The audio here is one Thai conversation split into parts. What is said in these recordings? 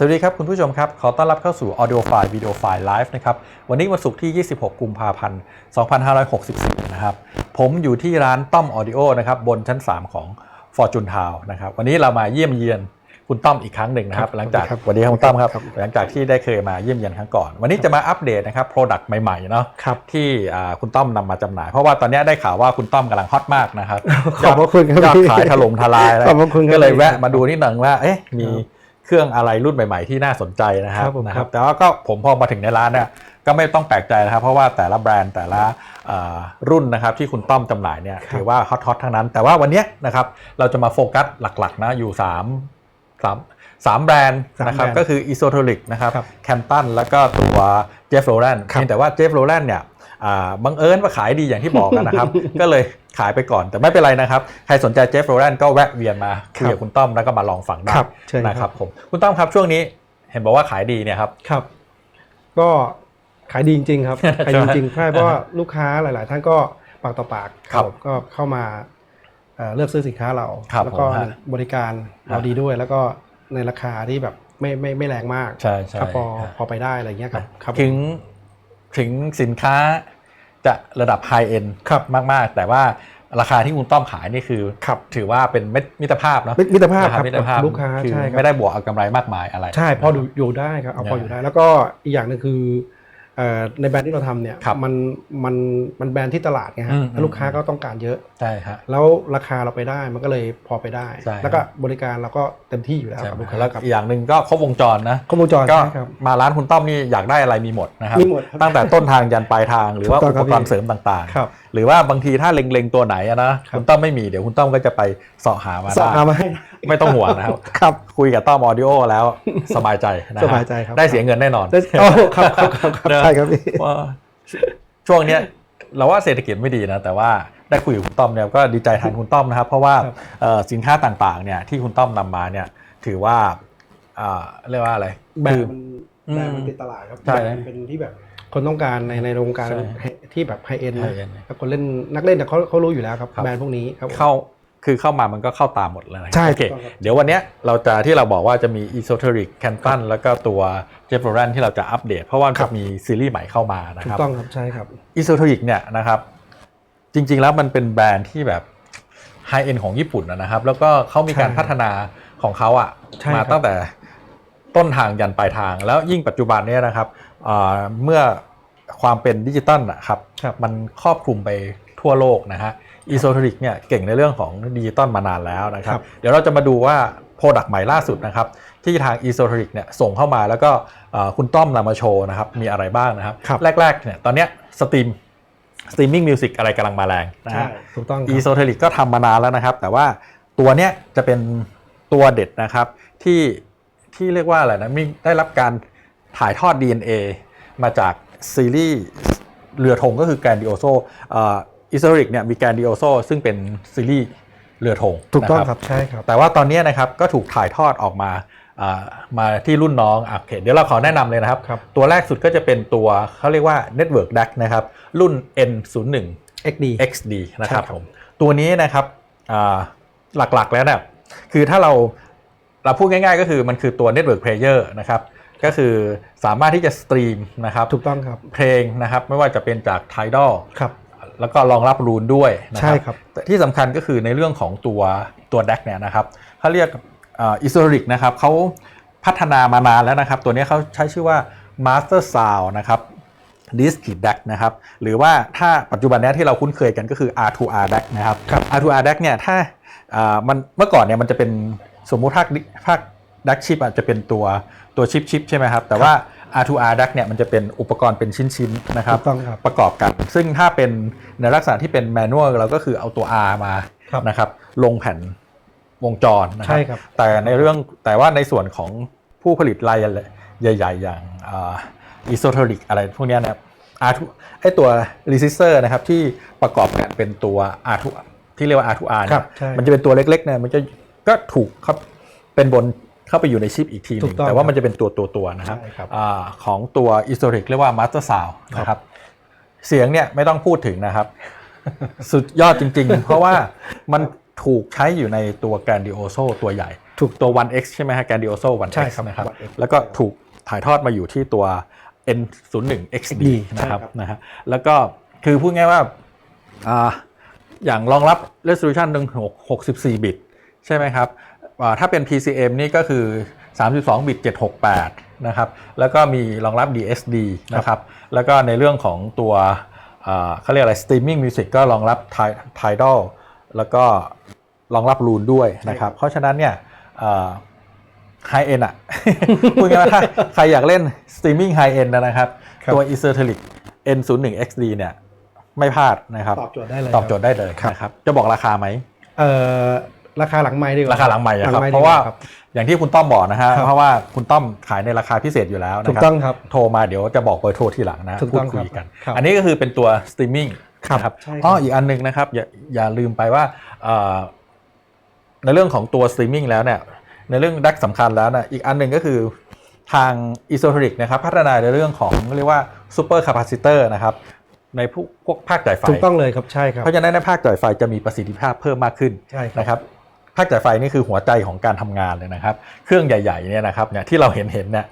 สวัสดีครับคุณผู้ชมครับ ขอต้อนรับเข้าสู่ Audio File Video File Live นะครับ วันนี้วันศุกร์ที่ 26 กุมภาพันธ์ 2564 นะครับ ผมอยู่ที่ร้านต้อม Audio นะครับ บนชั้น 3 ของ Fortune Town นะครับ วันนี้เรามาเยี่ยมเยียนคุณต้อมอีกครั้งหนึ่งนะครับครับหลังจากครับสวัสดีครับคุณต้อมครับครับ หลังจากที่ได้เคยมาเยี่ยมเยียนครั้งก่อน วันนี้จะมาอัปเดตนะครับ Product ใหม่ๆเนาะครับที่อ่าคุณต้อมนำมาจำหน่าย เพราะว่าตอนนี้ได้ข่าวว่าคุณต้อมกำลังฮอตมากนะครับขอบพระคุณครับยอดพี่ขายถล่มทลายแล้วขอบพระคุณครับก็เลยพี่แวะมาดูนิดหนึ่งว่าเอ๊ะมีครับ เครื่องอะไรรุ่นใหม่ๆ ที่น่าสนใจนะครับครับผมนะคครัรับบ แต่ว่าก็ผมพอมาถึงในร้านเนี่ยก็ไม่ต้องแปลกใจนะครับ เพราะว่าแต่ละแบรนด์แต่ละเอ่อรุ่นนะครับที่คุณต้อมจำหน่ายเนี่ยถือว่าฮอตๆทั้งนั้น แต่ว่าวันเนี้ยนะครับเราจะมาโฟกัสหลักๆนะอยู่ 3 3 3 แบรนด์สามนะครับแบรนด์ก็คือ i s o t o r i c นะครับครับแคมตันแล้วก็ตัว Jeff r o l a n d ครับแต่ว่า Jeff r o l a n d เนี่ยอ่า บังเอิญว่าขายดีอย่างที่บอกกันนะครับ ก็เลยขายไปก่อนแต่ไม่เป็นไรนะครับ ใครสนใจ Jeff r o l a n d ก็แวะเวียนมาคุยกับคุณต้อมแล้วก็มาลองฟังได้ครับเชิญครับนะครับผมคุณต้อมครับช่วงนี้เห็นบอกว่าขายดีเนี่ยครับครับ ก็ขายดีจริง ๆ ครับขายดีจริงๆใช่เพราะว่าลูกค้าหลาย ๆ ท่านก็ปากต่อปากครับผมก็เข้ามาเอ่อเลือกซื้อสินค้าเราครับแล้วก็ผมฮะบริการเราฮะดีด้วย แล้วก็ในราคาที่แบบไม่ไม่ไม่แรงมากใช่ใช่ครับพอพอไปได้อะไรเงี้ยครับครับถึง ถึงสินค้าจะระดับไฮเอ็นครับมาก ๆ แต่ว่าราคาที่คุณต้อมขายนี่คือครับถือว่าเป็นมิตรมิตรภาพเนาะมิมิตรภาพครับมิตรภาพลูกค้าคือใช่ครับไม่ได้บวกเอากำไรมากมายอะไร ใช่พอดูอยู่ได้ครับเอาพออยู่ได้แล้วก็อีกอย่างหนึงคือเอ่อ ในแบรนด์ที่เราทำเนี่ยครับมันมันมันแบรนด์ที่ตลาดไงอืฮะมแล้วลูกค้าก็ต้องการเยอะ ใช่ฮะ แล้วราคาเราไปได้มันก็เลยพอไปได้ ใช่ แล้วก็บริการเราก็เต็มที่อยู่แล้วใช่กับไหมลูกค้าแล้วครับอีกอย่างหนึ่งก็ครบวงจรนะ ครบวงจรก็ใช่ครับ มาร้านคุณต้อมนี่อยากได้อะไรมีหมดนะครับ มีหมดครับตั้งแต่ต้นทางยันปลายทางหรือว่าถูอุกต้องปครับกรณ์เสริมต่างครับ ๆหรือว่าบางทีถ้าเล็งๆตัวไหนอะนะครับคุณต้อมไม่มีเดี๋ยวคุณต้อมก็จะไปเสาะหามาสอบได้เอามาให้ ไม่ต้องห่วงนะครับ ครับ คุยกับต้อมออดิโอแล้วสบายใจนะฮะสบายใจครับ ได้เสียเงินแน่นอน ได้โอ้ครับครับครับครับเนอะ ใช่ครับพี่ ว่าช่วงเนี้ยเราว่าเศรษฐกิจไม่ดีนะ แต่ว่าได้คุยกับคุณต้อมเนี่ยก็ดีใจแทนคุณต้อมนะครับ เพราะว่าครับ เอ่อสินค้าต่างๆเนี่ยที่คุณต้อมนำมาเนี่ยถือว่าอ่าเรียกว่าอะไร แบรคืนอด์มันอืมแบรนด์มันเป็นตลาดครับใช่ แบรนด์มันเป็นที่แบบ คนต้องการในในโรงการใช่ที่แบบไฮเอ็น high-end แล้วคนเล่นนักเล่นเนี่ยเขาเขารู้อยู่แล้วครับครับ แบรนด์พวกนี้ครับผม เข้าคือเข้ามามันก็เข้าตามหมดเลยนะใช่โอเค ถูกต้องครับ เดี๋ยววันเนี้ยเราจะที่เราบอกว่าจะมี esoteric c a n t o n แล้วก็ตัว j e f f r a n ที่เราจะอัปเดต เพราะว่าครัจะบมีซีรีส์ใหม่เข้ามานะถูคกรับ ต้องครับใช่ครับ อิ o โ e ริกเนี่ยนะครับจริงๆแล้วมันเป็นแบรนด์ที่แบบไฮเอ็นของญี่ปุ่นนะครับ แล้วก็เขามีการใช่พัฒนาของเขาอะใช่มาครับตั้งแต่ต้นทางยันปลายทาง แล้วยิ่งปัจจุบันเนี่ยนะครับอ่า เมื่อความเป็นดิจิตอลนะครับครับมันครอบคลุมไปทั่วโลกนะฮะอิโซเทริกเนี่ยเก่งในเรื่องของดิจิตอลมานานแล้วนะครับครับเดี๋ยวเราจะมาดูว่าโปรดักต์ใหม่ล่าสุดนะครับ ที่ทาง e s o t e r i c เนี่ยส่งเข้ามาแล้วก็เอ่อคุณต้อมนำมาโชว์นะครับมีอะไรบ้างนะครับครับแรกๆเนี่ยตอนเนี้ยสตรีมสตรีมมิ่งมิวสิกอะไรกำลังมาแรงนะใช่ฮะถูกต้องค e รับ s o t e r i c ก็ทำมานานแล้วนะครับ แต่ว่าตัวเนี้ยจะเป็นตัวเด็ดนะครับที่ที่เรียกว่าอะไรนะมีได้รับการ ถ่ายทอด DNA มาจากซีรีส์เรือธงก็คือแกรนดิโอโซอิสโตริกเนี่ยมีแกรนดิโอโซซึ่งเป็นซีรีส์เรือธงถูกต้องนะครับใช่ครับ แต่ว่าตอนนี้นะครับก็ถูกถ่ายทอดออกมาอ่ามาที่รุ่นน้องอะโอเคเดี๋ยวเราขอแนะนำเลยนะครับครับตัวแรกสุดก็จะเป็นตัวเขาเรียกว่า Network DAC นะครับ รุ่น N01 XD XD นะครับใช่ครับผมตัวนี้นะครับอ่าหลักๆแล้วเนี่ยคือถ้าเราเราพูดง่ายๆ ก็คือมันคือตัว Network Player นะครับ ก็คือสามารถที่จะสตรีมนะครับถูกต้องครับเพลงนะครับไม่ว่าจะเป็นจาก Tidal ครับแล้วก็รองรับรูนด้วยนะคใช่รับครับแต่ที่สำคัญก็คือในเรื่องของตัวตัว DAC เนี่ยนะครับเขาเรียกอิสโ r ริกนะครับเขาพัฒนามานานแล้วนะครับ ตัวนี้เขาใช้ชื่อว่า Master Sound นะครับ Discrete DAC นะครับหรือว่าถ้าปัจจุบันเนี้ยที่เราคุ้นเคยกันก็คือ R2R DAC นะครับ R2R DAC เนี่ยถ้าอ่ามันเมื่อก่อนเนี่ยมันจะเป็นสมมุติภาคภาค DAC ชิปอาจจะเป็นตัว ตัวชิปชิปใช่ไหมครับ แต่ว่า R2R DAC เนี่ยมันจะเป็นอุปกรณ์เป็นชิ้นๆนะครับถูกต้องครับ ประกอบกัน ซึ่งถ้าเป็นในลักษณะที่เป็นแมนนวลเราก็คือเอาตัว R มาครับนะครับลงแผ่นวงจรนะครัใช่ครับ แต่ในเรื่องแต่ว่าในส่วนของผู้ผลิตรายใหญ่ๆ อย่างอิโซเทอริกอะไรพวกเนี้ยนะครับ R2 ไอตัว resistor นะครับที่ประกอบกันเป็นตัว R2 ที่เรียกว่า R2R ครัเนี่ยบใช่ มันจะเป็นตัวเล็กๆเนี่ยมันจะก็ถูกครับเป็นบน เข้าไปอยู่ในชิปอีกทีหนึถูงกต้องแต่ว่ามันจะเป็นตัวตัวตัวๆนะครับใช่ครับอาของตัว i s o t o r i c เรียกว่า Master Sound นะครับเสียงเนี่ยไม่ต้องพูดถึงนะครับ สุดยอดจริง ๆ เพราะว่ามันถูกใช้อยู่ในตัว Grandioso ตัวใหญ่ ถูกตัว 1X ใช่ไหมฮะ Grandioso 1X ใช่ครับนะครับ 1X แล้วก็ถูกถ่ายทอดมาอยู่ที่ตัว N01 XD ใช่นะครับครับนะฮะแล้วก็คือพูดง่ายว่าอ่าอย่างรองรับ resolution 164บิต ใช่ไหมครับอ่า ถ้าเป็น PCM นี่ก็คือ 32 บิต 768 นะครับ แล้วก็มีรองรับ DSD นะครับ แล้วก็ในเรื่องของตัวอ่าเขาเรียกอะไร streaming music ก็รองรับ Ti- Tidal แล้วก็รองรับรูนด้วยนะครับ เพราะฉะนั้นเนี่ยไฮเอ็นอะพูดง่ายๆว่าถ้าใครอยากเล่นสตรีมมิ่งไฮเอ็นนะครับครับตัว e c e r t e l i c N01 XD เนี่ย ไม่พลาดนะครับ ตอบโจทย์ได้เลย ตอบโจทย์ได้เลยครับนะครับ จะบอกราคาไหมเอ่อ ราคาหลังไม้ดีกว่าราคาหลังใหม่อะครับไมค์เพราะว่าดีกคบอย่างที่คุณต้อมบอกนะฮะครับเพราะว่าคุณต้อมขายในราคาพิเศษอยู่แล้วนะถูกครับต้องครับโทรมาเดี๋ยวจะบอกเบอร์โทรทีหลังนะถูกพูต้ดองคุยกันครับอันนี้ก็คือเป็นตัวสตรีมมิ่งครับนะครับใช่ครับอ๋ออีกอันหนึงนะครับอย่าอย่าลืมไปว่าเอ่อในเรื่องของตัวสตรีมมิ่งแล้วเนี่ยในเรื่องดักสำคัญแล้วนะอีกอันหนึ่งก็คือทาง e s o t e r i c นะครับพัฒนาในเรื่องของเรียกว่าซูเปอร์คาปาซิเตอร์นะครับในพวกพวกภาคจ่ายไฟถูกต้องเลยครับใช่ครับเพราะฉะนั้นในภาคจ่ายไฟจะมีประสิทธิภาพเพิ่มมากขึ้นใช่ครับนะครับ ภาคจ่ายไฟนี่คือหัวใจของการทำงานเลยนะครับ เครื่องใหญ่ๆเนี่ยนะครับเนี่ยที่เราเห็นเห็นเนี่ย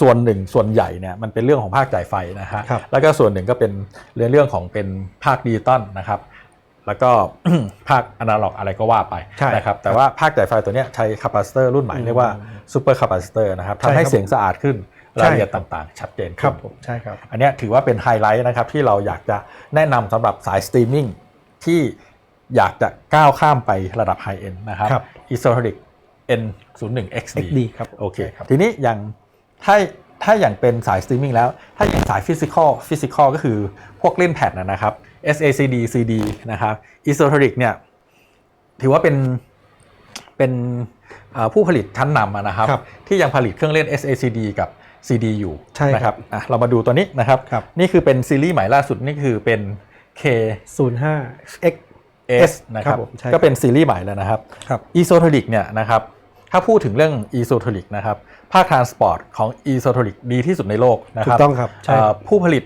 ส่วนหนึ่งส่วนใหญ่เนี่ยมันเป็นเรื่องของภาคจ่ายไฟนะฮะครับแล้วก็ส่วนหนึ่งก็เป็นเรื่องเรื่องของเป็นภาคดิจิตอลนะครับ แล้วก็ภาคอนาล็อกอะไรก็ว่าไปใช่นะครับแต่ว่าภาคจ่ายไฟตัวเนี้ยใช้คาปาซิเตอร์รุ่นใหม่เรียกว่าซูเปอร์คาปาซิเตอร์นะครับใช่ทำให้ครับเสียงสะอาดขึ้นใช่รายละเอียดต่างๆ ชัดเจนคขึ้รับนผมใช่ครับ อันเนี้ยถือว่าเป็นไฮไลท์นะครับที่เราอยากจะแนะนำสำหรับสายสตรีมมิ่งที่ อยากจะก้าวข้ามไประดับไฮเอ็นนะครับครับ e s o t e r i c N01 XD XD ครับโอเคครับทีนี้อย่างถ้าถ้าอย่างเป็นสายสตรีมมิ่งแล้ว ถ้าอย่างสายฟิสิกอลฟิสิกอลก็คือพวกเล่นแผ่นนะนะครับ SACD CD นะครับ e s o t e r i c เนี่ยถือว่าเป็นเป็นเอ่อผู้ผลิตชั้นนำอะนะครับครับ ที่ยังผลิตเครื่องเล่น SACD กับ CD อยู่ใช่ครับนะครับอะเรามาดูตัวนี้นะครับครับ นี่คือเป็นซีรีส์ใหม่ล่าสุดนี่คือเป็น K 05 X S นะครับผมใช่ก็เป็นซีรีส์ใหม่แล้วนะครับครับ e s o t e r i c เนี่ยนะครับถ้าพูดถึงเรื่อง e s o t e r i c นะครับภาคทรานสปอร์ตของ e s o t e r i c ดีที่สุดในโลกนะคถูรับกต้องครับใช่ เอ่คอรับผู้ผลิต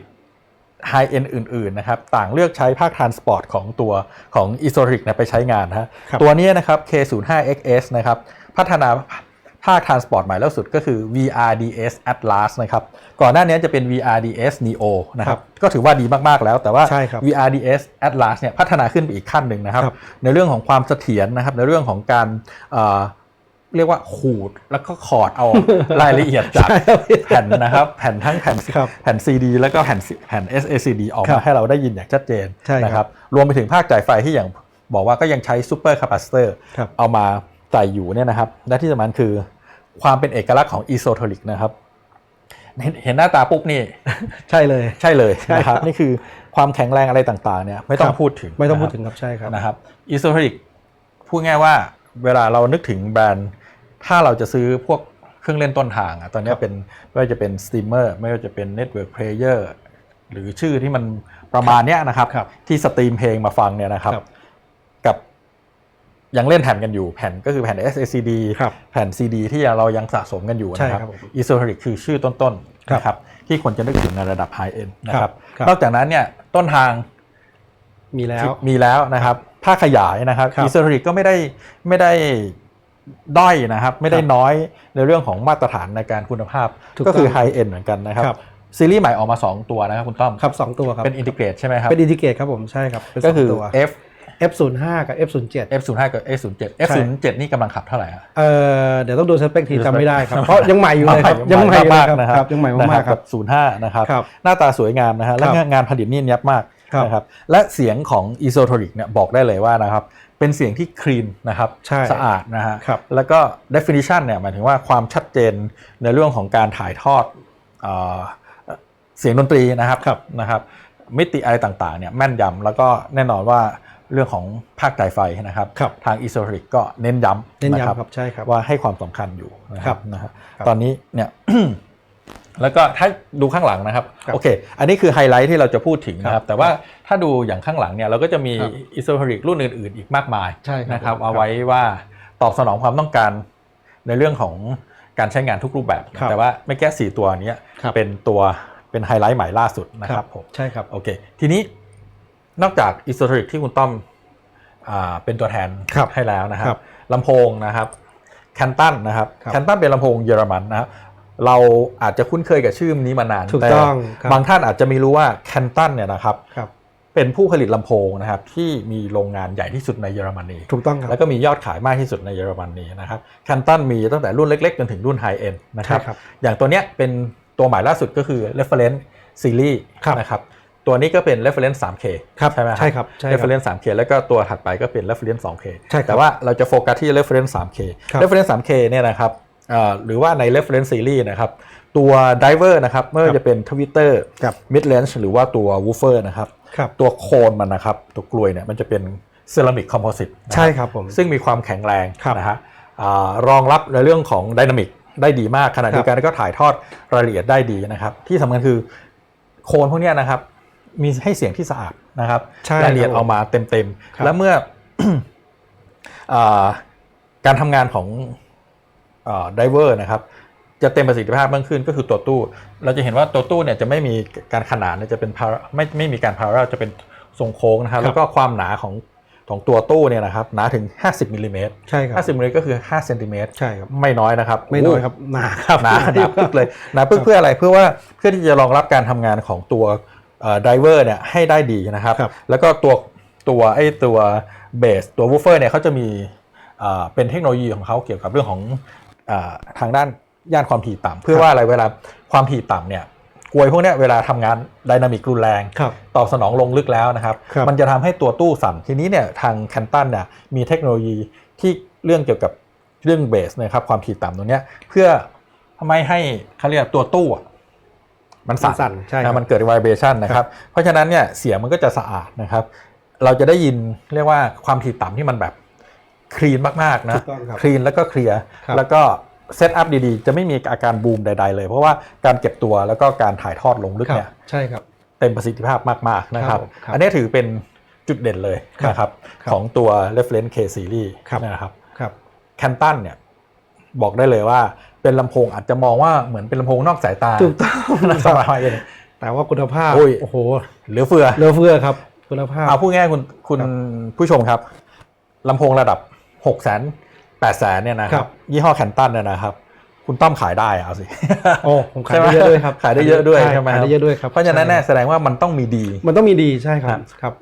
High End อื่นๆนะครับต่างเลือกใช้ภาคทรานสปอร์ตของตัวของ e s o t e r i c นะไปใช้งานนะฮะครับ ตัวนี้นะครับ K05XS นะครับพัฒนา ภาคทรานสปอร์ตใหม่ล่าสุดก็คือ VRDS Atlas นะครับ ก่อนหน้านี้จะเป็น VRDS Neo นะครับ ก็ถือว่าดีมาก ๆ แล้ว แต่ว่าใช่ครับ VRDS Atlas เนี่ยพัฒนาขึ้นไปอีกขั้นหนึ่งนะครับครับ ในเรื่องของความเสถียรนะครับ ในเรื่องของการเอ่อเรียกว่าขูดแล้วก็ขอดเอารายละเอียดจากใช่ครับแผ่นนะครับ แผ่นทั้งแผ่นครับแผ่น CD แล้วก็แผ่นแผ่น SACD ออกครัมาบให้เราได้ยินอย่างชัดเจนใช่ครับนะครับ รวมไปถึงภาคจ่ายไฟที่อย่างบอกว่าก็ยังใช้ซูเปอร์คาปาซิเตอร์ครับเอามา ใส่อยู่เนี่ยนะครับและที่สำคัญคือความเป็นเอกลักษณ์ของ e s o t e r i c นะครับเห็นเห็นหน้าตาปุ๊บนี่ ใช่เลยใช่เลยใช่นะครับนี่คือความแข็งแรงอะไรต่างๆเนี่ยไม่ต้อคงรับพูดถึงไม่ต้องพูดนะคถึรับงครับใช่ครับนะครับอีโซเทริกพูดง่ายว่าเวลาเรานึกถึงแบรนด์ ถ้าเราจะซื้อพวกเครื่องเล่นต้นทางอะตอนเนี้ยเป็นไม่ว่าจะเป็นสตรีมเมอร์ไม่ว่าจะเป็นเน็ตเวิร์กเพลเยอร์หรือชื่อที่มันประมาณเนี้ยนะครับครับที่สตรีมเพลงมาฟังเนี่ยนะครับครับกับ ยังเล่นแผ่นกันอยู่แผ่นก็คือแผ่น SACD ครับแผ่น CD ที่เรายังสะสมกันอยู่นะคใช่รับครับผมอีโซเทริกคือชื่อต้นๆครับนะครับที่คนจะนึกถึงในระดับไฮเอ็นนะครับครับนอกจากนั้นเนี่ยต้นทางมีแล้วที่มีแล้วนะครับภาคขยายนะครับครับอีเซอริกก็ไม่ได้ไม่ได้ด้อยนะครับ ไม่ได้ครับน้อยในเรื่องของมาตรฐานในการคุณภาพถูกก็คือต้องไฮเอ็นเหมือนกันนะครับครับซีรีส์ใหม่ออกมา 2 ตัวนะครับคุณต้อมครับสองตัวครับเป็นอินทิเกรตใช่ไหมครับเป็นอินทิเกรตครับผมใช่ครับเป็นสก็งคือตัว F F05 กับ F07 F05 กับ F07 F07 นี่กำลังขับเท่าไหร่อะเอ่อเดี๋ยวต้องดูสเปคทีจำไม่ได้ครับ เพราะยังใหม่อยู่เลยครับยัยังงใหใหม่ม่อยู่มากเลยๆนะคครัรับบยังใหม่นะคมารักๆครับกับ05 นะครับครับ หน้าตาสวยงามนะฮะและครับงานผลิตนี่ยับมากครับนะครับและเสียงของ e s o t e r i c เนี่ยบอกได้เลยว่านะครับเป็นเสียงที่คลีนนะครับใช่สะอาดนะฮะครับแล้วก็ definition เนี่ยหมายถึงว่าความชัดเจนในเรื่องของการถ่ายทอดเอ่อเสียงดนตรีนะครับครับนะครับมิติอะไรต่างๆเนี่ยแม่นยำแล้วก็แน่นอนว่า เรื่องของภาคจ่ายไฟนะครับครับทาง e s o t e r i c ก็เน้นย้ำเน้นนะย้ำครับใช่ครับว่าให้ความสำคัญอยู่นะคครัรับบนะฮะครับตอนนี้เนี่ยแล้วก็ถ้าดูข้างหลังนะครับครับโอเค อันนี้คือไฮไลท์ที่เราจะพูดถึงนะคครัรับบแต่ว่าถ้าดูอย่างข้างหลังเนี่ยเราก็จะมีครับอิโซเทริกรุ่นอื่น ๆ อีกมากมายใช่ครับนะครับผมเอาไว้ว่าตอบสนองความต้องการในเรื่องของการใช้งานทุกรูปแบบครับแต่ว่าไม่แก้สี่ตัวเนี้ยครับเป็นตัวเป็นไฮไลท์ใหม่ล่าสุดนะครับผมใช่ครับโอเค ทีนี้ นอกจากอิโซเทริกที่คุณต้อมอ่าเป็นตัวแทนครับให้แล้วนะครัครับบลำโพงนะครับแคนตันนะครับครับแคนตันเป็นลำโพงเยอรมันนะครับเราอาจจะคุ้นเคยกับชื่อนี้มานานถูกแต่ต้องครับบางท่านอาจจะไม่รู้ว่าแคนตันเนี่ยนะครับครับเป็นผู้ผลิตลำโพงนะครับที่มีโรงงานใหญ่ที่สุดในเยอรมนีถูกต้องครับแล้วก็มียอดขายมากที่สุดในเยอรมนีนะครับแคนตันมีตั้งแต่รุ่นเล็กๆ จนถึงรุ่นไฮเอ็นนะครับใช่ครับอย่างตัวเนี้ยเป็นตัวใหม่ล่าสุดก็คือ reference series ครับนะครับ ตัวนี้ก็เป็น reference 3K ครับใช่ไหมใช่ครับใช่ครับ reference 3K แล้วก็ตัวถัดไปก็เป็น reference 2K ใช่ครับแต่ว่าเราจะโฟกัสที่ reference 3K ครับ reference 3K เนี่ยนะครับเอ่อหรือว่าใน reference series นะครับตัว driver นะครับไม่ว่าจะเป็น Twitter ครับ mid range หรือว่าตัว woofer นะครับครับ ตัวโคนมันนะครับตัวกลวยเนี่ยมันจะเป็นเซรามิกคอมโพสิตใช่ครับผม ซึ่งมีความแข็งแรงครับนะฮะอารองรับในเรื่องของไดนามิกได้ดีมากขณะเดียวกันก็ถ่ายทอดรายละเอียดได้ดีนะครับ ที่สำคัญคือโคนพวกเนี้ยนะครับ มีให้เสียงที่สะอาดนะครับใช่รายละเอียดครับเอามาเต็มครับๆแล้วเมื่ออ่าการทำงานของไดเวอร์นะครับจะเต็มประสิทธิภาพมากขึ้นก็คือตัวตู้ เราจะเห็นว่าตัวตู้เนี่ยจะไม่มีการขนานเนี่ยจะเป็น para- ไม่ไม่มีการพาราจะเป็นทรงโค้งนะครับครับแล้วก็ความหนาของของตัวตู้เนี่ยนะครับหนาถึง 50มิลลิเมตรใช่ครับ50มิลลิเมตรก็คือ5เซนติเมตรใช่ครับไม่น้อยนะครับไม่น้อยครับหนาครับหนาหนาปึ๊กเลยหนาปึ๊กเพื่ออะไรเพื่อว่าเพื่อที่จะรองรับการทำงานของตัว ไดเวอร์เนี่ยให้ได้ดีนะครับครับ แล้วก็ตัวตัวไอ้ตัวเบสตัววูฟเฟอร์เนี่ยเขาจะมีเอ่อเป็นเทคโนโลยีของเขาเกี่ยวกับเรื่องของเออทางด้านย่านความถี่ต่ำเพื่อว่าอะไรเวลาความถี่ต่ำเนี่ยกลวยพวกเนี้ยเวลาทำงานไดนามิกรุนแรงครับตอบสนองลงลึกแล้วนะครับครับมันจะทำให้ตัวตู้สั่นทีนี้เนี่ยทางแคนตันเนี่ยมีเทคโนโลยีที่เรื่องเกี่ยวกับเรื่องเบสนะครับความถี่ต่ำตรงเนี้ยเพื่อไม่ให้เขาเรียกตัวตู้อะ มันสั่นสั่นใช่ครับนะมันเกิด vibration นะครับ เพราะฉะนั้นเนี่ยเสียงมันก็จะสะอาดนะครับ เราจะได้ยินเรียกว่าความถี่ต่ำที่มันแบบคลีนมากๆนะถูกต้องครับคลีนแล้วก็เคลียร์ครับแล้วก็เซตอัพดีๆ จะไม่มีอาการบูมใด ๆ เลย เพราะว่าการเก็บตัวแล้วก็การถ่ายทอดลงลึกครับเนี่ยใช่ครับเต็มประสิทธิภาพมากๆนะครับครับผมครับอันนี้ถือเป็นจุดเด่นเลยครับนะครับครับของตัว reference K series ครับนะครับครับแคนตันเนี่ยบอกได้เลยว่า เป็นลำโพงอาจจะมองว่าเหมือนเป็นลำโพงนอกสายตาถูกต้องสบายเองแต่ว่าคุณภาพโอ้ยโอ้โหเหลือเฟือเหลือเฟือครับ คุณภาพเอาพูดง่ายๆคุณคุณครับผู้ชมครับลำโพงระดับ6 0 0 0 0 8 0 0 0 0เนี่ยนะคครัรับบยี่ห้อแคนตันเนี่ยนะครับ คุณต้อมขายได้อะเอาสิโอ้ผมขายใช่ไหมได้เยอะด้วยครับขายได้เยอะด้วยใช่ไหมขายได้เยอะด้วยครับเพราะฉะนั้นแน่ใช่แสดงว่ามันต้องมีดี มันต้องมีดีใช่ครับครับ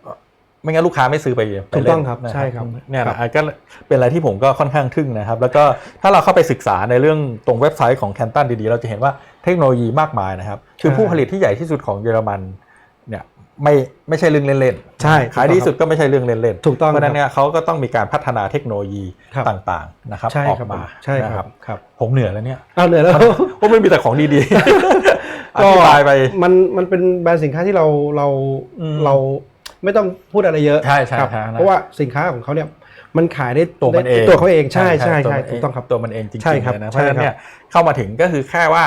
ไม่งั้นลูกค้าไม่ซื้อไปไปถูกเล่นต้องครับนะใช่ครับเนี่ยครันะบก็เป็นอะไรที่ผมก็ค่อนข้างทึ่งนะครับ แล้วก็ถ้าเราเข้าไปศึกษาในเรื่องตรงเว็บไซต์ของแคนตันดีๆ เราจะเห็นว่าเทคโนโลยีมากมายนะครับ คือผู้ผลิตที่ใหญ่ที่สุดของเยอรมันเนี่ยไม่ไม่ใช่เรื่องเล่นๆ ใช่ขายดีที่สุดก็ไม่ใช่เรื่องเล่นๆ ถูกต้องเพราะฉะนั้นเนี่ยเขาก็ต้องมีการพัฒนาเทคโนโลยีครับ ต่างๆนะครับใช่ออกครับมาใช่นะคครัรับบครับผมเหนื่อยแล้วเนี่ยเอาเหนื่อยแล้วเพราะไม่มีแต่ของดีๆอธิบายไป มันมันเป็นแบรนด์สินค้าที่เราเราอืมเรา ไม่ต้องพูดอะไรเยอะใช่ใช่ครับใช่นะเพราะว่าสินค้าของเขาเนี่ยมันขายได้ตัวมันเองตัวเขาเองใช่ใช่ตัวใช่มันเถูกต้องครับตัวมันเองจริงใช่ๆครับเลยนะเพใช่ราะฉะนั้นครับเนี่ยเข้ามาถึงก็คือแค่ว่า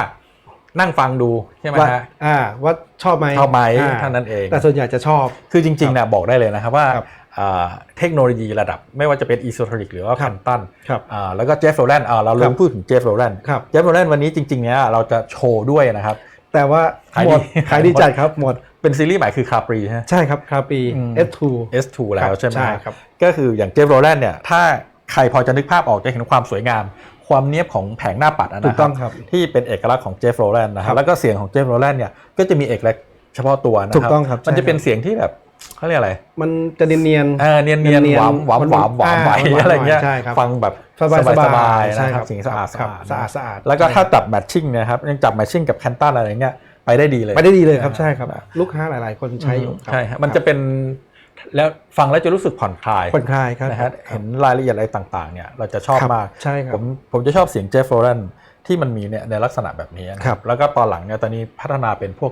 นั่งฟังดูใช่ไหมว่าฮะอ่าว่าชอบไหมชอบไหมอ่เท่านั้นเอง แต่ส่วนใหญ่จะชอบคือจริงๆเนี่ยบอกได้เลยนะครับว่าครับอ่าเทคโนโลยีระดับไม่ว่าจะเป็นอีโซทริกหรือว่าครัคับนตันครับอ่าแล้วก็เจฟโรแลนด์อ่าเราลืครัมบพูดถึงเจฟโรแลนด์ครับเจฟโรแลนด์วันนี้จริงๆเนี่ยเราจะโชว์ด้วยนะครับ แต่ว่าขายหดีมดขายดีจัดครับหมด เป็นซีรีส์ใหม่คือคาปรีใช่ไหม ใช่ครับคาปี อืม S2 S2 แล้วใช่ไหม ใช่ครับ ก็คืออย่างเจฟโรแลนด์เนี่ย ถ้าใครพอจะนึกภาพออกจะเห็นความสวยงาม ความเนียบของแผงหน้าปัดอะนะถูกต้องครับที่เป็นเอกลักษณ์ของเจฟโรแลนด์นะคครัรับบแล้วก็เสียงของเจฟโรแลนด์เนี่ยก็จะมีเอกลักษณ์เฉพาะตัวนะครับถูกต้องครับมันใช่จะเป็นครับ เสียงที่แบบเขาเรียกอะไรมันจะเนียนๆเออเนียนเนียนเนียนหวานหวานหวานหวานอ่าไหวหวานๆอะไรเงี้ยใช่ครับ ฟังแบบ สบายๆสบายๆใช่นะคครัรับบเสียงสะอาดครับสะอาดสะอาดๆแล้วก็ใช่ถ้าจับแมทชิ่งนะครับยังจับแมทชิ่งกับแคนตันอะไรเงี้ยไปได้ดีเลยไปได้ดีเลยครับใช่ครับนะลูกค้าหลาย ๆ คนใช้อยู่ครับใช่ฮะมันจะเป็นแล้วฟังแล้วจะรู้สึกผ่อนคลายผ่อนคลายครับนะฮะเห็นรายละเอียดอะไรต่างๆเนี่ยเราจะชอบครับมากใช่ครับผมผมจะชอบเสียงเจฟโฟรนที่มันมีเนี่ยในลักษณะแบบนี้นะครับแล้วก็ตอนหลังเนี่ยตอนนี้พัฒนาเป็นพวก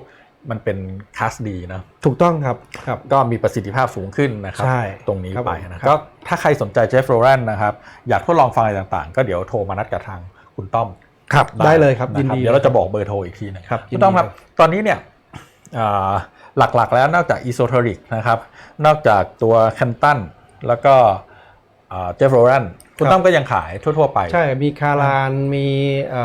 มันเป็นคลาสดีนะถูกต้องครับครับ ก็มีประสิทธิภาพสูงขึ้นนะครับใช่ตรงนี้ครับไปผมนะครับก็ถ้าใครสนใจเจฟโฟรนนะครับ อยากทดลองฟังอะไรต่างๆ ก็เดี๋ยวโทรมานัดกับทางคุณต้อมครับได้เลยครับยินนะดีเดี๋ยวเราจะบอกเบอร์โทรอีกทีหนึงครับคุณต้อมครับยินดีตอนนี้เนี่ยอ่าหลักๆแล้วนอกจากอีโซเทอริกนะครับ นอกจากตัวแคนตันแล้วก็เจฟโรแลน คุณต้อมก็ยังขายทั่ว ๆ ไป ใช่ มีคารานมีเอ่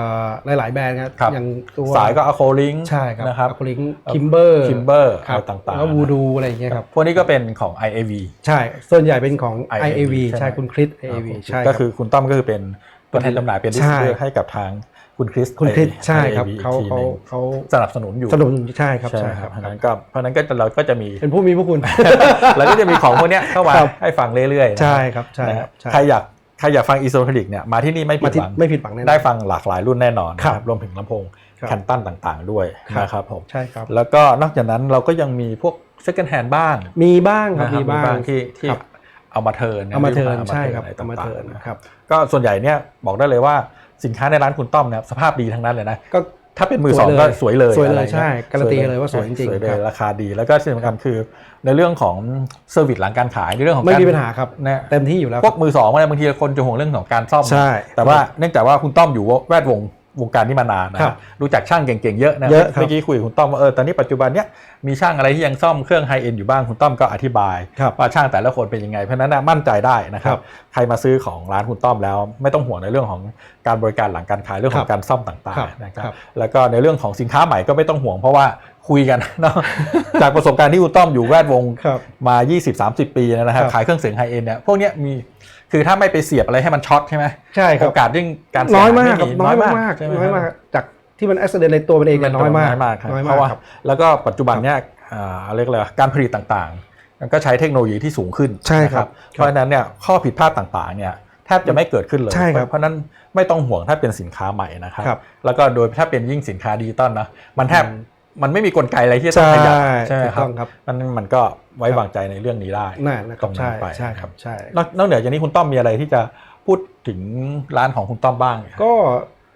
อหลาย ๆ แบรนด์ครับครับ อย่างตัวสายก็อะโคลิงใช่ครับนะครับอลิงคิมเบอร์ Kimber ครับอะไรต่างๆแล้ววูดูอะไรอย่างเงี้ยครับ พวกนี้ก็เป็นของ IAV ใช่ ส่วนใหญ่เป็นของ IAV IAV ใช่ไหมใช่คุณคริส IAV ใช่ก็รับคือคุณต้อมก็คือเป็นตัวแทนจำหน่ายเป็นดิสใช่ติบิวเตอร์ให้กับทางคุณคริสคุณคริสไปใช่ครับให้ AV เขาอีกทีเขาหนึ่งเขาสนับสนุนอยู่สนับสนุนใช่ครับใช่ใช่คครัรับบเพราะฉะนั้นก็เพราะฉะนั้นก็เราก็จะมีเป็นผู้มีพระคุณเราก็จะมีของพวกเนี้ยเข้ามาครับให้ฟังเรื่อยๆนะใช่ครับใช่นะครับใช่ใครอยาก ใครอยากฟังอีโซคลิกเนี่ยมาที่นี่ไม่ผิมาดที่หวังไม่ผิดหวังแน่นอนได้ฟังหลากหลายรุ่นแน่นอนครับนะครับรวมถึงลำโพงครับแคนตันต่างๆ ด้วยครับนะครับผมใช่ครับแล้วก็นอกจากนั้นเราก็ยังมีพวก second hand บ้าง มีบ้างครับนะมีบ้างที่ที่ครับเอามาเทิร์นเอามาเทิร์นรีวิวใช่ครับะไเอามาเทิร์นต่งๆครับก็ส่วนใหญ่เนี่ยบอกได้เลยว่าสินค้าในร้านคุณต้อมเนี่ยสภาพดีทั้งนั้นเลยนะก็ ถ้าเป็นมือสองก็สวยเลยสวยเลยอะไรงี้ใช่การันตีเลยว่าสวยจริงๆสวยเลครัยบราคาดีแล้วก็ที่สำคัญคือในเรื่องของเซอร์วิสหลังการขายในเรื่องของไม่การมีปัญหาครับเนี่ยเต็มที่อยู่แล้วพวกมือสองเนี่ยบางทีคนจะห่วงเรื่องของการซ่อมใช่แต่ว่าเนื่องจากว่าคุณต้อมอยู่แวดวง วงการนี้มานานนะคครัรับบรู้จักช่างเก่งๆเยอะนะเยอะครับเมื่อกี้คุยกับคุณต้อมว่าเออตอนนี้ปัจจุบันเนี้ยมีช่างอะไรที่ยังซ่อมเครื่องไฮเอ็นอยู่บ้างคุณต้อมก็อธิบายครับว่าช่างแต่ละคนเป็นยังไงเพราะฉะนั้นนะมั่นใจได้นะครัครับบใครมาซื้อของร้านคุณต้อมแล้ว ไม่ต้องห่วงในเรื่องของการบริการหลังการขายเรื่องขอครังบการซ่อมต่างครับๆนะครับครับแล้วก็ในเรื่องของสินค้าใหม่ก็ไม่ต้องห่วงเพราะว่าคุยกันเนาะจากประสบการณ์ที่คุณต้อมอยู่แวดวงครับมา 20-30 ปีนะครับครับขายเครื่องเสียงไฮเอ็นเนี่ยพวกเนี้ยมี คือถ้าไม่ไปเสียบอะไรให้มันช็อตใช่ไหมใช่ครัโอบกาสเรื่องการเสีน้อยหมากครับไน้อยมากใช่ไหน้อยมากครับจากที่มันอุบิเหตุในตัวมันเองเนี่ยน้อยมากน้อยมากครับน้อยเพมากราะว่าครับแล้วก็ปัจจุบันเนี้ยอ่าเรียกอะไรวะการผลิตต่างๆมันก็ใช้เทคโนโลยีที่สูงขึ้นใช่ครับนะเพราะฉะนั้นเนี่ยข้อผิดพลาดต่างๆเนี่ยแทบจะไม่เกิดขึ้นเลยใช่ครับเพราะฉะนั้นไม่ต้องห่วงถ้าเป็นสินค้าใหม่นะครับครับ แล้วก็โดยถ้าเป็นยิ่งสินค้าดิจิตอลนะมันแทบอื มมันไม่มีกลไกอะไรที่จะต้องขยับใช่ไหมถูกครัต้บองครับมันมันก็ไว้วางใจในเรื่องนี้ได้นั่นนะคตรัรบงนั้ใช่นไปใช่ครับใช่นอกนอกเหนือจากนี้คุณต้อมมีอะไรที่จะพูดถึงร้านของคุณต้อมบ้าง ก็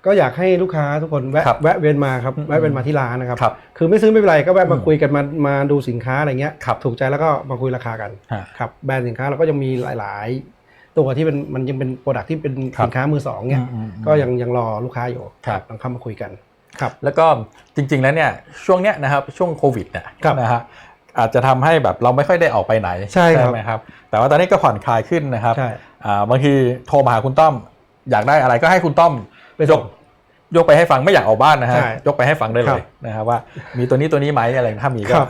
ก็อยากให้ลูกค้าทุกคนแวะครับแวะเวียนมาครับอืมแวะเวียนมาที่ร้านนะครับครับคือไม่ซื้อไม่เป็นไรก็แวะมาอืมคุยกันมามาดูสินค้าอะไรเงี้ยครับถูกใจแล้วก็มาคุยราคากันฮะครับแบรนด์สินค้าเราก็ยังมีหลาย ๆ ตัวที่เป็นมันยังเป็นโปรดักที่เป็นครับสินค้ามือสองเนี่ยอืมอืมอืมก็ยังยังรอลูกค้าอยู่ครับลองเข้ามาคุยกัน ครับแล้วก็จริงๆแล้วเนี่ยช่วงเนี้ยนะครับช่วงโควิดเนี่ยครับนะฮะอาจจะทำให้แบบเราไม่ค่อยได้ออกไปไหนใช่ครับไหมครับแต่ว่าตอนนี้ก็ผ่อนคลายขึ้นนะครับใช่อ่าบางทีโทรมาหาคุณต้อม อยากได้อะไรก็ให้คุณต้อมไปส่งยกไปให้ฟังไม่อยากออกบ้านนะฮะใช่ยกไปให้ฟังได้เลครัยบนะครับว่ามีตัวนี้ตัวนี้ไหมอะไรถ้ามีก็ครับ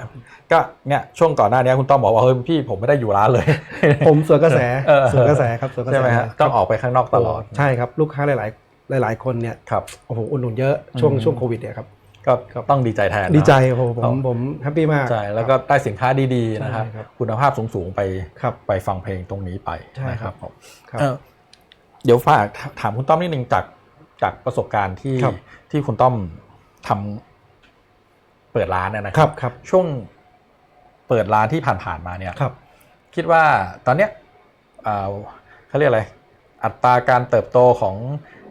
ก็เนี่ยช่วงก่อนหน้านี้คุณต้อมบอกว่าเฮ้ยพี่ผมไม่ได้อยู่ร้านเลย ผมสวนกระแสเออสวนกระแสครับสวนกระแสใช่ไหมฮะต้องออกไปข้างนอกตลอดใช่ครับลูกค้าหลาย ๆ หลาย ๆ คนเนี่ยครับโอ้โหอุดหนุนเยอะช่วงอืมช่วงโควิดเนี่ยครับก็ต้องดีใจแทนนะดีใจโอ้โหผครัมบผมแฮปปี้มากใช่แล้วก็ได้สินค้าดีๆนะครับใช่ครับคุณภาพสูงๆไปครับไปฟังเพลงตรงนี้ไปใช่นะคครัรับบผมครับเอ่อเดี๋ยวฝากถามคุณต้อมนิดนึงจากจากประสบการณ์ที่ครับที่คุณต้อมทำเปิดร้านเนี่ยนะคครัรับบครับ ช่วงเปิดร้านที่ผ่านๆมาเนี่ยครับ คิดว่าตอนเนี้ยเอ่อเขาเรียกอะไร อัตราการเติบโตของ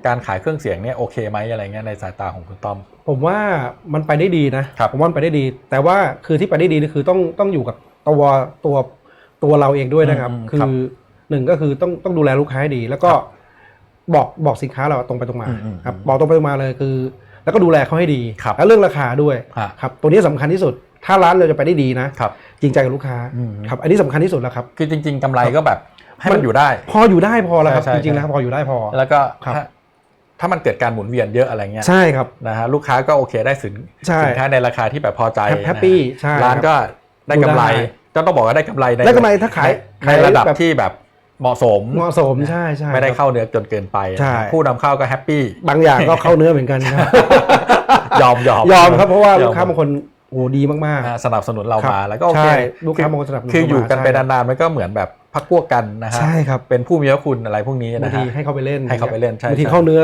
การขายเครื่องเสียงเนี่ยโอเคไหมอะไรเงี้ยในสายตาของคุณต้อม ผมว่ามันไปได้ดีนะครับผมว่ามันไปได้ดี แต่ว่าคือที่ไปได้ดีนี่คือต้องต้องอยู่กับตัวตัวตัวเราเองด้วยนะครับ อืมคืครัอบหนึ่งก็คือต้องต้องดูแลลูกค้าให้ดี แล้วก็ครับบอกบอกสินค้าเราตรงไปตรงมาอืมอืมครับบอกตรงไปตรงมาเลยคือ แล้วก็ดูแลเขาให้ดีครับแล้วเรื่องราคาด้วยฮะ ครับตัวนี้สำคัญที่สุด ถ้าร้านเราจะไปได้ดีนะ ครับ จริงใจกับลูกค้าอืม ครับ อันนี้สำคัญที่สุดแล้วครับ คือจริง ๆกำไรก็แบบให้มัมันน อยู่ได้ พออยู่ได้พอแล้วครับใช่จใช่ริงๆแล้วพออยู่ได้พอ แล้วก็ครับ ถ้า ถ้ามันเกิดการหมุนเวียนเยอะอะไรเงี้ยใช่ครับนะฮะลูกค้าก็โอเคได้สินใช่สินค้าในราคาที่แบบพอใจแฮปนะฮะแฮปปี้ใช่ร้านก็ได้กำไรดูได้ก็ต้องบอกว่าได้กำไรในได้กำไรถ้าขายในระดับที่แบบเหมาะสมเหมาะสมใช่ใช่ไม่ได้ครับเข้าเนื้อจนเกินไปใช่ผู้นำเข้าก็แฮปปี้บางอย่างก็เข้าเนื้อเหมือนกันครับยอมยอมยอมครับเพราะว่ายอมลูกค้าบางคนโอ้ดีมากอ่าสนับสนุนเราครับมาแล้วก็โอเคใช่ลูกค้าบางคนสนับสนุนคืออยู่กันเข้ามาไปใช่นานๆมันก็เหมือนแบบ พักพวกกันนะๆฮะใช่ครับเป็นผู้มีพระคุณอะไรพวกนี้บางนะทีฮะให้เขาไปเล่นให้เขาไปเล่นใช่บางทีใช่เข้าเนื้อ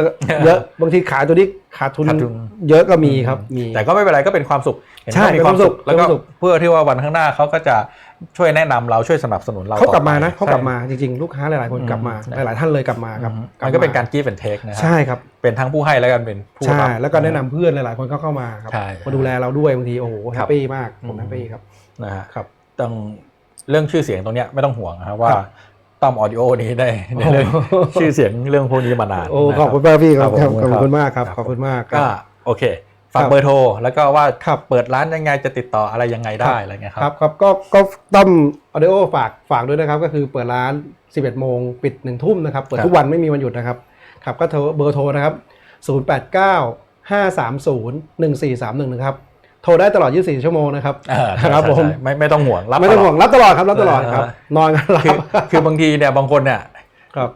เยอะบางทีขายตัวนี้ขาดทุนขาดทุนเยอะก็มีครับมี แต่ก็ไม่เป็นไรก็เป็นความสุขเห็นใช่เขามีความสุขเป็นความสุขแล้วก็เป็นความสุข เพื่อที่ว่าวันข้างหน้าเขาก็จะช่วยแนะนำเราช่วยสนับสนุนเราเขากลับมาต่อไปนะเขากลับใช่มาจริงๆ ลูกค้าหลายๆคนอืมกลับมาใช่หลายๆท่านเลยกลับมาครับอืมลับมันก็เป็นการ give and take นะฮะใช่ครับ เป็นทั้งผู้ให้แล้วกันเป็นผู้ใช่รับ แล้วก็แนะนำเพื่อนหลายๆคนก็เข้ามาครับใช่มาดูแลเราด้วยบางทีโอ้โหคแฮรับปปี้มากผมอืมแฮปปี้ครับ นะฮะครับต้อง เรื่องชื่อเสียงตรงเนี้ยไม่ต้องห่วงนะครับว่าครับต้อมออดิโอนี้ได้ในเรื่องโอ้โหชื่อเสียงเรื่องพวกนี้มานานโอ้นะขรัอบคุณมากพี่ครับครับขอบผมคุณมากครับครับขอบคุณมากครัก็บโอเคฝากครับเบอร์โทรแล้วก็ว่าครับเปิดร้านยังไงจะติดต่ออะไรยังไงได้อะไรเงี้ยคครัรับบครับก็ก็ต้อมออดิโอฝากฝากด้วยนะครับ ก็คือเปิดร้าน 11 โมงปิด 1 ทุ่มนะครับ เปิดครับทุกวันไม่มีวันหยุดนะครับครับก็โทรเบอร์โทรนะครับ 089 530 1431นะครับ โทรได้ตลอด 24 ชั่วโมงนะครับอ่าใช่ครับใช่ผมใช่ไม่ไม่ต้องห่วงรับไม่ต้องห่วงลรับตลอดครับรับตลอดครับเออนอนกันหลัคือบคือบางทีเนี่ยบางคนเนี่ยครับ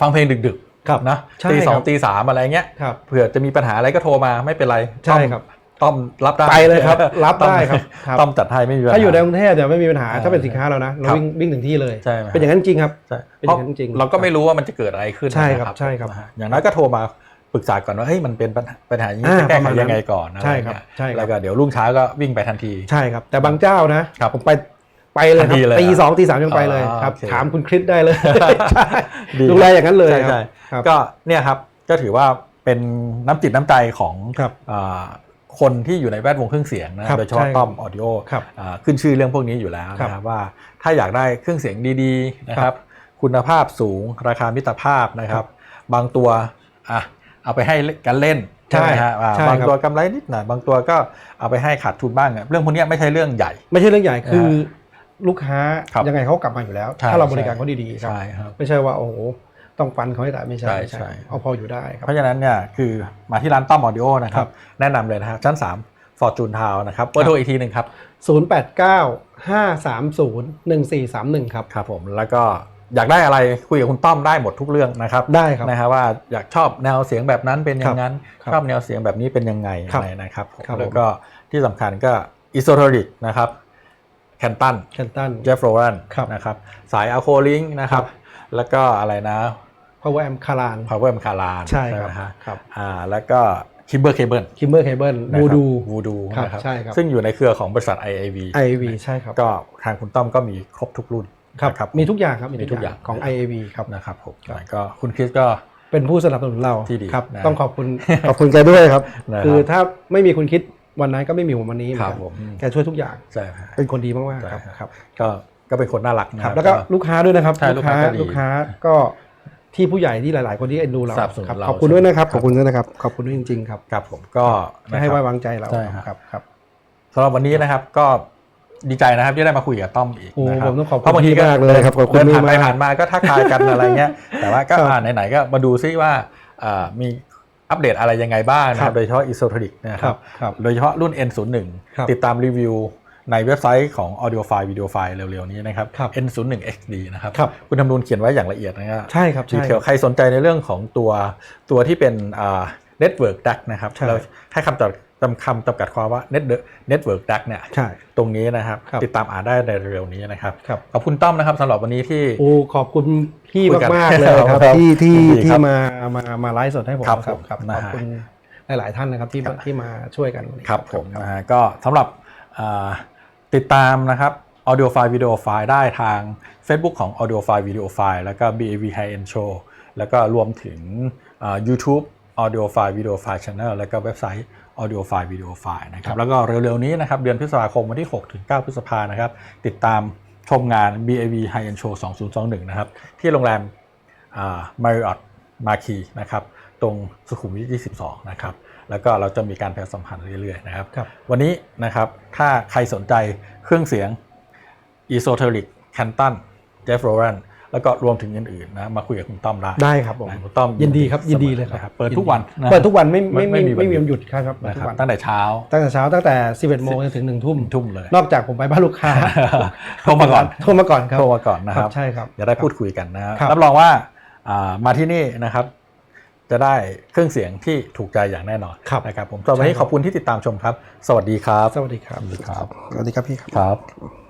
ฟังเพลงดึกครับนะใช่ตีสองครับตีสามอะไรเงี้ยครับเผื่อจะมีปัญหาอะไรก็โทรมาไม่เป็นไรใช่ครับต้อมรับได้ไปเลยครับรับได้ครับครับต้อมจัดให้ไม่มีปัญหาถ้าอยู่ในกรุงเทพเนี่ยไม่มีปัญหาอ่าถ้าเป็นสินค้าเรานะเราครับวิ่งวิ่งถึงที่เลยใช่ไหมเป็นอย่างนั้นจริงครับใช่เป็นอย่างนั้นจริง เราก็ไม่รู้ว่ามันจะเกิดอะไรขึ้นใช่ครับนะใช่ครับนะฮะอย่างน้อยก็โทรมา ปรึกษาก่อนว่าเฮ้ยมันเป็นปัญหาปัญหาอย่างนี้อ่าจะแก้ประไขมาณนั้นยังไงก่อนอะใช่ไรครับเงี้ยใช่ครับแล้วก็เดี๋ยวรุ่งเช้าก็วิ่งไปทันทีใช่ครับ แต่บางเจ้านะครับผมไปไปเลยคทันทีรับเลยตีเหรอสองตีสามยังไปเลยอ๋อครับโอเคถามคุณคริสได้เลยดีดูแลอย่างนั้นเลยใช่ครับใช่ครับก็เนี่ยครับก็ถือว่าเป็นน้ำจิตน้ำใจของครับอ่าคนที่อยู่ในแวดวงเครื่องเสียงนะครับโดยเฉพาะใช่ต้อมออดิโอครับขึ้นชื่อเรื่องพวกนี้อยู่แล้วนะคครัรับบว่าถ้าอยากได้เครื่องเสียงดีๆนะครับ คุณภาพสูงราคามิตรภาพนะครับ บางตัวอะ เอาไปให้กันเล่นใช่ไหมฮะอ่าใช่บางครับตัวกำไรนิดหน่อยบางตัวก็เอาไปให้ขาดทุนบ้างอะเรื่องพวกเนี้ยไม่ใช่เรื่องใหญ่ ไม่ใช่เรื่องใหญ่คือลูกค้าครับยังไงเขากลับมาอยู่แล้วใช่ถ้าเราบริการเขาดีๆครับใช่ครับไม่ใช่ว่าโอ้โหต้องฟันเขาให้ตายไม่ใช่ใช่ไม่ใช่ใช่เอาพออยู่ได้ครับเพราะฉะนั้นเนี่ยคือมาที่ร้านต้อมออดิโอนะคครัรับบแนะนำเลยนะครับชั้น3 Fortune Town นะครับเบอร์โทรอีกทีหนึ่งครับ 0 8 9 5 3 0 1 4 3 1 ครับครับผมแล้วก็ อยากได้อะไรคุยกับคุณต้อมได้หมดทุกเรื่องนะครับได้ครับนะฮะว่าอยากชอบแนวเสียงแบบนั้นเป็นอย่างนั้นครับชอบแนวเสียงแบบนี้เป็นยังไงครับอะไรนะครับผมครับผมแล้วก็ที่สำคัญก็อิโซโทริกนะครับแคนตันแคนตันเจฟโรวันครับนะครับสายอะโคลิงนะครับ แล้วก็อะไรนะ power amp คาราน Power m c a r a n ใช่ครับไหมฮะครับอ่าแล้วก็คิมเบอร์เคเบิลคิมเบอร์เคเบิลบูดูวูดูครับนะครับใช่ครับซึ่งอยู่ในเครือของบริษัท IAV IAV ใช่ครับก็ทางคุณต้อมก็มีครบทุกรุ่น ครับนะครับมีทุกอย่างครับมีทุกอย่างของ IAV ครับนะครับผมก็คุณคริสก็เป็นผู้สนับสนุนเราที่ดีครับนะต้องขอบคุณขอบคุณแกด้วยครับนะครับ คือถ้าไม่มีคุณคิดวันนั้นก็ไม่มีผมวันนี้เหมือนครักับนผมแกช่วยทุกอย่างใช่ครับเป็นคนดีมากๆครับใช่ครับ ก็ก็เป็นคนน่ารักนะคครัรับบแล้วก็ลูกค้าด้วยนะครับใช่ลูกค้าก็ดีลูกค้าก็ที่ผู้ใหญ่ที่หลาย ๆ คนที่เอ็นดูเราสนับสนุนครับเราขอบคุณด้วยนะครับใช่ไหมขอบคุณด้วยนะครับขอบคุณด้วยจริง ๆ ครับครับผมก็ที่ให้นะครับไว้วางใจเราใช่ครับครับครับสำหรับวันนี้นะครับก็ ดีใจนะครับที่ได้มาคุยกับต้อมอีกโอ้นะครับผมต้องขอบคุณเพราะบางทีพี่มากเลยครับขอบคุณเดินผ่านไปพี่มากผ่านมาก็ทักทายกันอะไรเงี้ย แต่ว่าก็ครับอ่าไหนๆก็มาดูซิว่าอ่ามีอัปเดตอะไรยังไงบ้างนะคครัรับบโดยเฉพาะ e s o t e r i c นะคครัรับบครับ โดยเฉพาะรุ่น N01 ครับติดตามรีวิวในเว็บไซต์ของ Audio File Video File เร็วๆ นี้นะครับครับ N01 XD นะครับครับ คุณทำนูนเขียนไว้อย่างละเอียดนะครับ ใช่ครับดีใช่เทลใครสนใจในเรื่องของตัวตัวที่เป็นอ่า Network DAC นะครับใช่เราให้คำจำ จำคำจำกัดความว่า Net- Network DAC เนี่ยใช่ตรงนี้นะครับครับ ติดตามอ่านได้ในเร็วๆนี้นะครับครับ ขอบคุณต้อมนะครับสำหรับวันนี้ที่โอ้ขอบคุณพี่คุยกันมากๆเลยครับครับที่ที่ยินดีที่ครับมามามาไลฟ์สดให้ผมครับครับผมครับนะขอบฮะคุณหลายๆท่านนะครับที่มาที่มาช่วยกันวันนี้ครับผมนะฮะก็สำหรับอ่าติดตามนะครับ Audio File Video File ได้ทาง Facebook ของ Audio File Video File แล้วก็ BAV High End Show แล้วก็รวมถึงอ่า YouTube Audio File Video File Channel แล้วก็เว็บไซต์ Audio File Video File นะครับ แล้วก็เร็วๆนี้นะครับ เดือนพฤษภาคมวันที่ 6 ถึง 9 พฤษภานะครับ ติดตามชมงาน BAV High End Show 2021 นะครับ ที่โรงแรมมาริออตมาคีนะครับ ตรงสุขุมวิท 22 นะครับ แล้วก็เราจะมีการประชาสัมพันธ์เรื่อยๆนะครับครับ วันนี้นะครับ ถ้าใครสนใจเครื่องเสียง Esoteric Canton Jeff Roran แล้วก็รวมถึงอื่นๆนะมาคุยกับคุณต้อมได้ได้ครับผมนะคุณต้อมยินดีครับยินดีเลยครับนะเปิดทุกวันนะ เปิดทุกวันไม่ไม่ไม่ไม่มีไม่มีวันวันหหยุยุดดครับครับนะทุคกรับวันตั้งแต่เช้า ตั้งแต่เช้าตั้งแต่ 11โมงจนถึง1ทุ่มทุ่มเลย นอกจากผมไปบ้านลูกค้าโทรมาก่อนโทรมาก่อนครับโทรมาก่อนนะครับ ใช่ครับ จะได้พูดคุยกันนะฮะครับ รับรองว่าอ่ามาที่นี่นะครับ จะได้เครื่องเสียงที่ถูกใจอย่างแน่นอนครับ นะครับผมสำหรับวันนี้ใช่ครับขอบคุณที่ติดตามชมครับ สวัสดีครับสวัสดีครับ สวัสดีครับ สวัสดีครับพี่ครับ ครับ